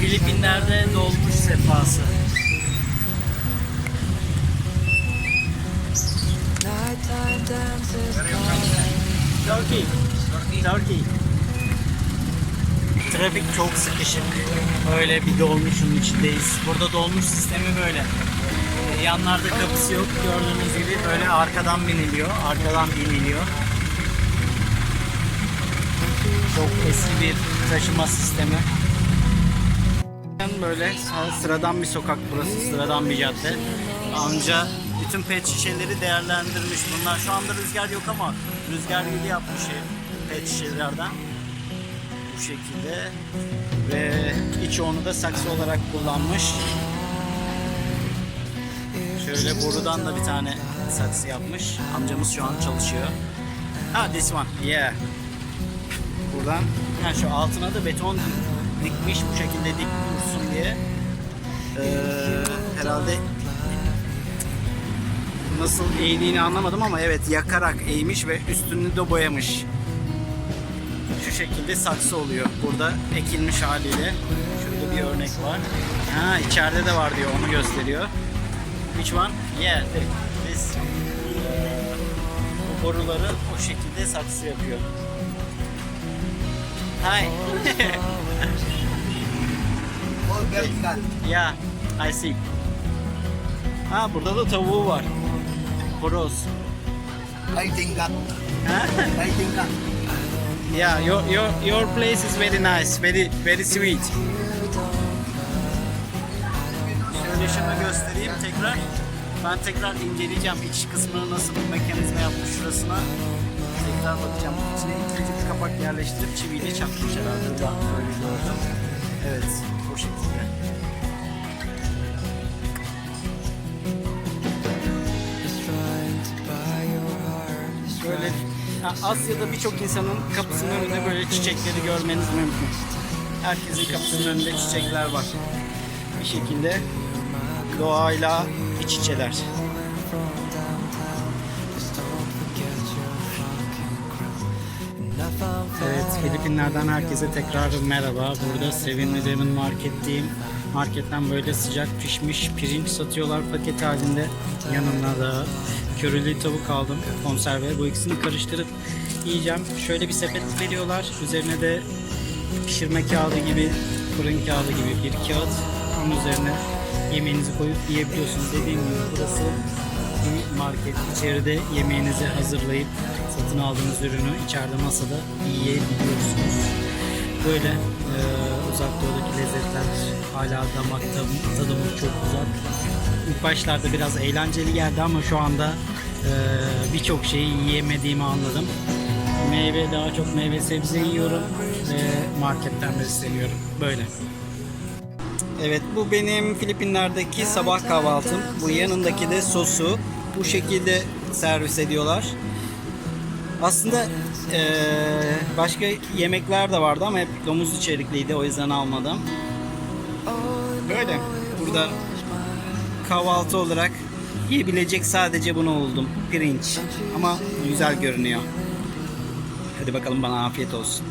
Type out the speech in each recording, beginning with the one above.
Filipinler'de dolmuş sefası. Turkey. Turkey. Trafik çok sıkışık. Böyle bir dolmuşun içindeyiz. Burada dolmuş sistemi böyle. Ee, Yanlarda kapısı yok. Gördüğünüz gibi böyle arkadan biniliyor. Arkadan biniliyor. Çok eski bir taşıma sistemi. Böyle sıradan bir sokak burası, sıradan bir cadde. Amca bütün pet şişeleri değerlendirmiş. Bunlar şu anda rüzgar yok ama rüzgar gibi yapmış pet şişelerden. Bu şekilde. Ve birçoğunu da saksı olarak kullanmış. Şöyle borudan da bir tane saksı yapmış. Amcamız şu an çalışıyor. Ha this one. Yeah. Buradan yani şu altına da beton dikmiş bu şekilde dik diye. Ee, herhalde nasıl eğdiğini anlamadım ama evet yakarak eğmiş ve üstünü de boyamış. Şu şekilde saksı oluyor. Burada ekilmiş haliyle. Şurada bir örnek var. Ha içeride de var diyor onu gösteriyor. Which one? Yeah, this. Bu boruları o şekilde saksı yapıyor. Hi. Vertical. yeah, I see. Ha burada da tavuğu var. Horoz. I think that. Ha? I think that. Yeah, your your your place is very nice, very very sweet. Şunu göstereyim tekrar. Ben tekrar inceleyeceğim iç kısmını nasıl bir mekanizma yapmış şurasına. Tekrar bakacağım. İçine ikinci bir kapak yerleştirip çiviyle çakmış herhalde. Böyle gördüm. Evet, o şekilde. Böyle Asya'da birçok insanın kapısının önünde böyle çiçekleri görmeniz mümkün. Herkesin kapısının önünde çiçekler var. Bir şekilde doğayla iç içeler. Filipinler'den herkese tekrar merhaba. Burada Sevimli Demon Market'teyim. Marketten böyle sıcak pişmiş pirinç satıyorlar paket halinde. Yanına da körülü tavuk aldım konserve. Bu ikisini karıştırıp yiyeceğim. Şöyle bir sepet veriyorlar. Üzerine de pişirme kağıdı gibi, fırın kağıdı gibi bir kağıt. Onun üzerine yemeğinizi koyup yiyebiliyorsunuz. Dediğim gibi burası bir market. İçeride yemeğinizi hazırlayıp satın aldığınız ürünü içeride masada yiyebiliyorsunuz. Böyle e, uzak doğudaki lezzetler hala damak tadım, tadımı çok uzak. İlk başlarda biraz eğlenceli geldi ama şu anda e, birçok şeyi yiyemediğimi anladım. Meyve daha çok meyve sebze yiyorum ve marketten besleniyorum. Böyle. Evet bu benim Filipinler'deki sabah kahvaltım. Bu yanındaki de sosu. Bu şekilde servis ediyorlar. Aslında eee, başka yemekler de vardı ama hep domuz içerikliydi o yüzden almadım. Böyle burada kahvaltı olarak yiyebilecek sadece bunu buldum. Pirinç. Ama güzel görünüyor. Hadi bakalım bana afiyet olsun.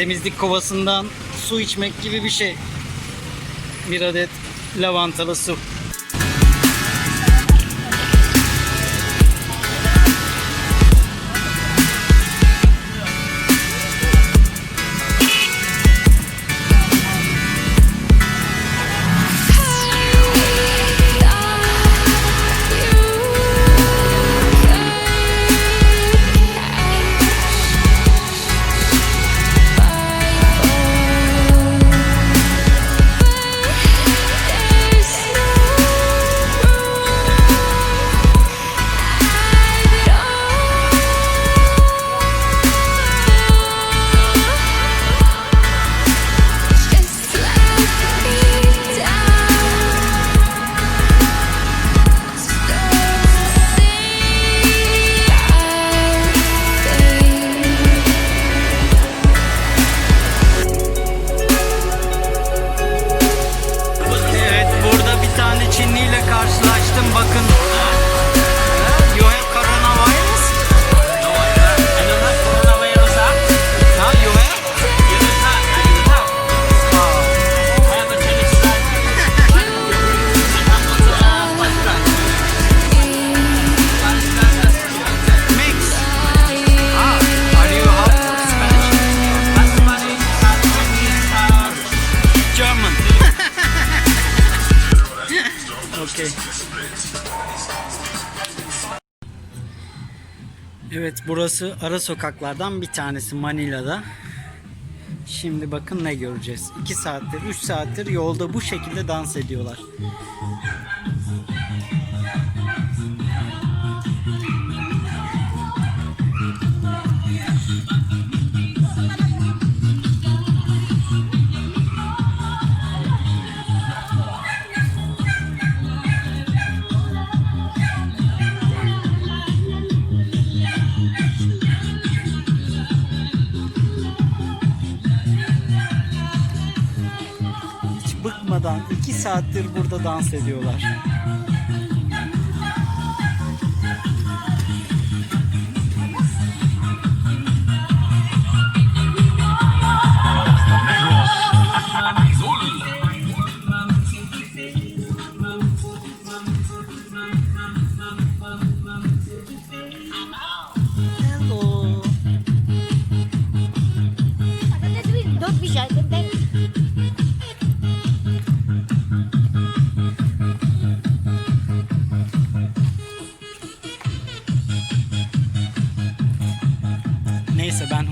Temizlik kovasından su içmek gibi bir şey. Bir adet lavantalı su. Okay. Evet burası ara sokaklardan bir tanesi Manila'da. Şimdi bakın ne göreceğiz. 2 saattir, 3 saattir yolda bu şekilde dans ediyorlar. Saattir burada dans ediyorlar.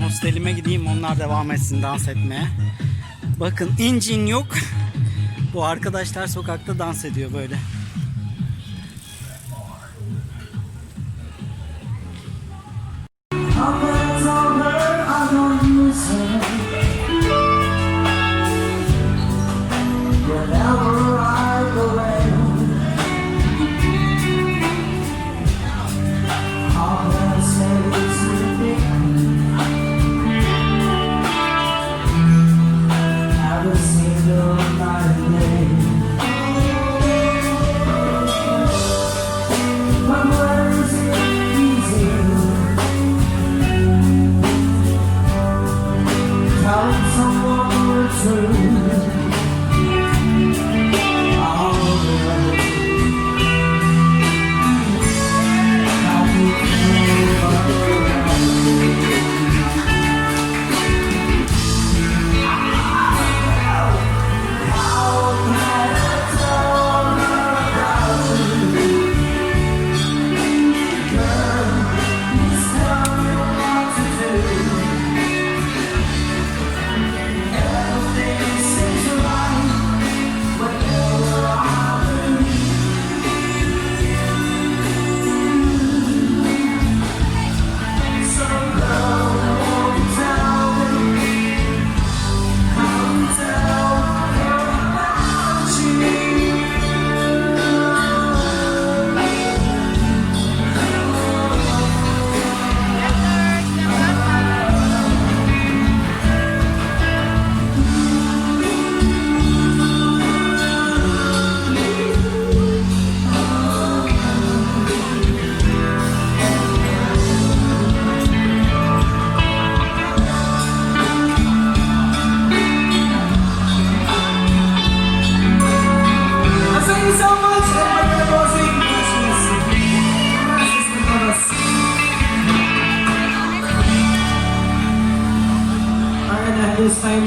Hostelime gideyim onlar devam etsin dans etmeye. Bakın incin yok. Bu arkadaşlar sokakta dans ediyor böyle.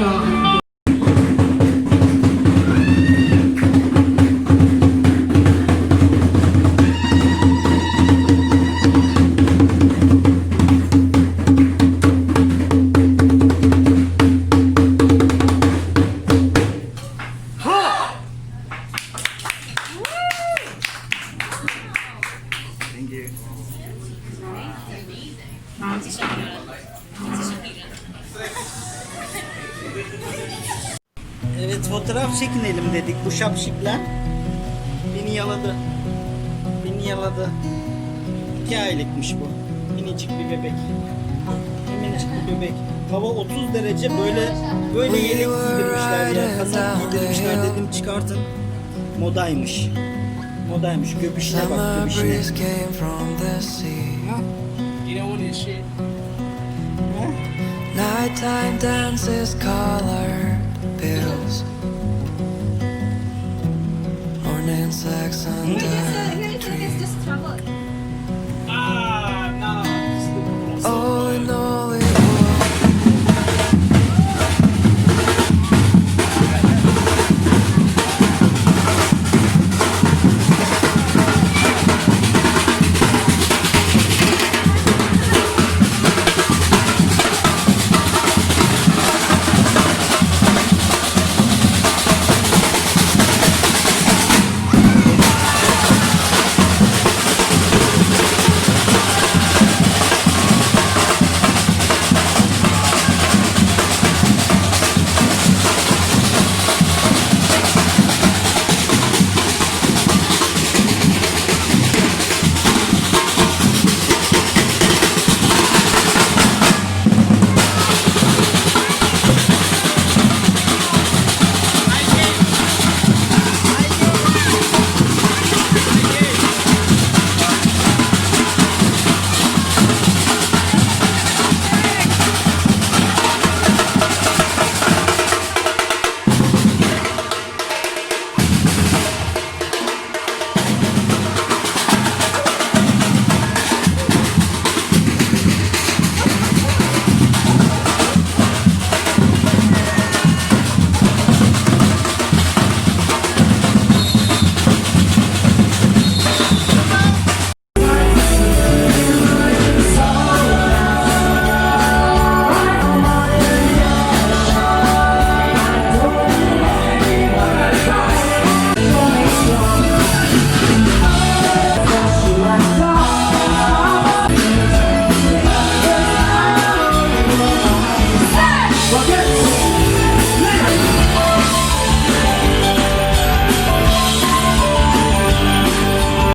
This time now. Evet dedik bu şapşikler. Beni yaladı. Beni yaladı. İki aylıkmış bu. Minicik bir bebek. Minicik bir bebek. Hava 30 derece böyle böyle yelek giydirmişler ya. Kazak giydirmişler dedim çıkartın. Modaymış. Modaymış. Göbüşüne bak göbüşüne. breeze came from the sea. Nighttime dances, colored insects under. Maybe it's, like it's just trouble.